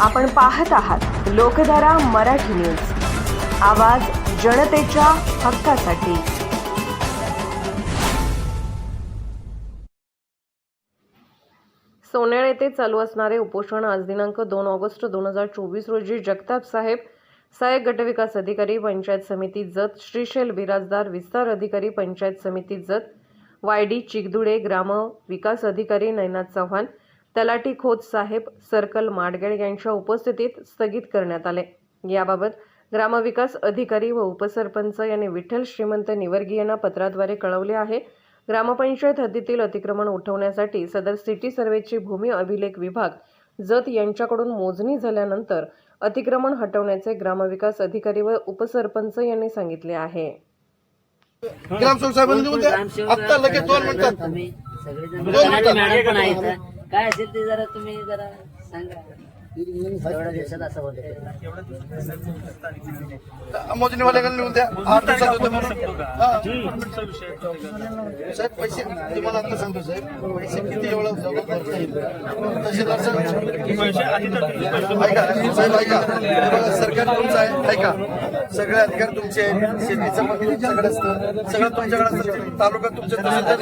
आपण पाहत आहात लोकधारा मराठी न्यूज. आवाज जनतेच्या हक्कासाठी. सोनेळ येथे चालू असणारे उपोषण आज दिनांक दोन ऑगस्ट दोन हजार चोवीस रोजी जगताप साहेब सहाय्यक गटविकास अधिकारी पंचायत समिती जत श्रीशैल बिराजदार विस्तार अधिकारी पंचायत समिती जत वाय डी चिगदुडे ग्राम विकास अधिकारी नैनाथ चव्हाण तलाठी खोत साहेब सर्कल माडगेळ यांच्या उपस्थितीत स्थगित करण्यात आले. याबाबत ग्रामविकास अधिकारी व उपसरपंच यांनी विठ्ठल श्रीमंत निवर्गी यांना पत्राद्वारे कळवले आहे. ग्रामपंचायत हद्दीतील अतिक्रमण उठवण्यासाठी सदर सिटी सर्वेची भूमी अभिलेख विभाग जत यांच्याकडून मोजणी झाल्यानंतर अतिक्रमण हटवण्याचे ग्रामविकास अधिकारी व उपसरपंच यांनी सांगितले आहे. सगळेजण काय असेल ते जरा तुम्ही जरा सांगा. एवढ्या दिवसात असं होतं मोजणीवाल्याकडे लिहून द्या. आठ दिवसात होते म्हणून. हा. साहेब पैसे तुम्हाला आता सांगतो साहेब. पैसे किती एवढं भरता येईल? तहसीलदार साहेब ऐका साहेब ऐका. बघा, सरकार तुमचं आहे. ऐका. सगळे अधिकार तुमचे आहेत. शेतीचं पण तुमच्याकडे असतं. सगळं तुमच्याकडे असतं. तालुक्यात तुमचे तहसीलदार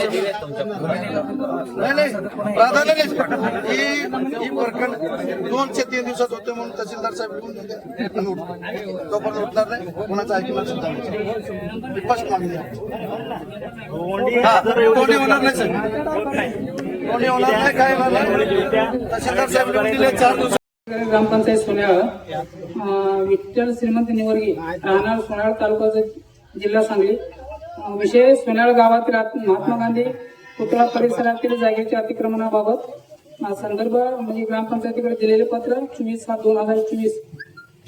नाही नाही. प्राधान्य नाही ही ही वर्कण ते तीन दिवसात होते म्हणून तहसीलदार साहेब लिहून देते आणि उठतो. तोपर्यंत उठणार नाही. कोणाचं ऐकणार सुद्धा नाही स्पष्ट मागणी. हा, कोणी होणार नाही सर कोणी होणार नाही काय होणार नाही. तहसीलदार साहेब लिहून दिले चार दिवस. ग्रामपंचायत सोन्याळ अं, विठ्ठल श्रीमंत निवर्गी राहणार सोन्याळ तालुका ज- जिल्हा सांगली. विषय सोन्याळ गावातील महात्मा गांधी पुतळा परिसरातील जागेच्या अतिक्रमणाबाबत संदर्भ म्हणजे ग्रामपंचायतीकडे दिलेले पत्र चोवीस सात दोन हजार चोवीस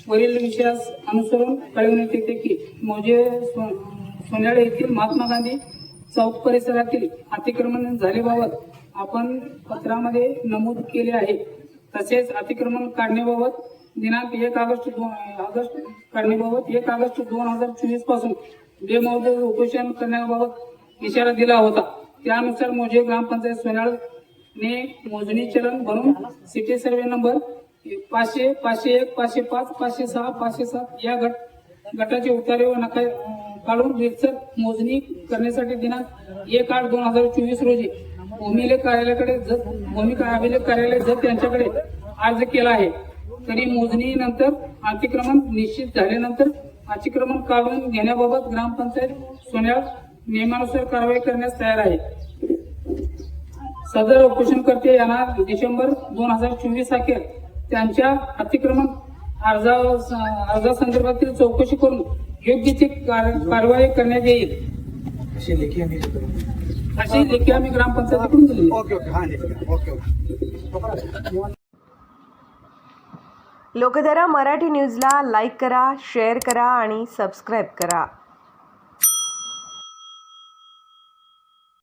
वरील विषयास अनुसरून कळविण्यात येते की मौजे सो- सोन्याळ येथील महात्मा गांधी चौक परिसरातील अतिक्रमण झाल्याबाबत आपण पत्रामध्ये नमूद केले आहे. तसेच अतिक्रमण काढण्याबाबत दिनांक एक ऑगस्ट दोन ऑगस्ट काढण्याबाबत एक ऑगस्ट दोन हजार चोवीसपासून बेमौजे उपोषण करण्याबाबत इशारा दिला होता. त्यानुसार मोजे ग्रामपंचायत सोन्याळ ने मोजणी चलन बनवून सिटी सर्वे नंबर पाचशे पाचशे एक पाचशे पाच पाचशे सहा पाचशे सात या गट गटाचे उतारे व नका काढून रितसर मोजणी करण्यासाठी दिनांक एक आठ दोन हजार चोवीस रोजी भूमिलेख कार्यालयाकडे जत भूमी अभिलेख कार्यालय जत यांच्याकडे अर्ज केला आहे. तरी मोजणीनंतर अतिक्रमण निश्चित झाल्यानंतर अतिक्रमण काढून घेण्याबाबत ग्रामपंचायत सोन्याळ नियमानुसार कारवाई करण्यास तयार आहे. सदर उपोषणकर्ते यांना डिसेंबर दोन हजार चोवीस अखेर. त्यांच्या अतिक्रमण अर्जा अर्जासंदर्भातील चौकशी करून योग्य ती कार- कारवाई करण्यात येईल. अशी लेखी आम्ही ग्रामपंचायतीकडून दिली ओके ओके. हा ठीक आहे. ओके. ओके लोकधारा मराठी न्यूजला लाईक करा शेअर करा आणि सबस्क्राईब करा.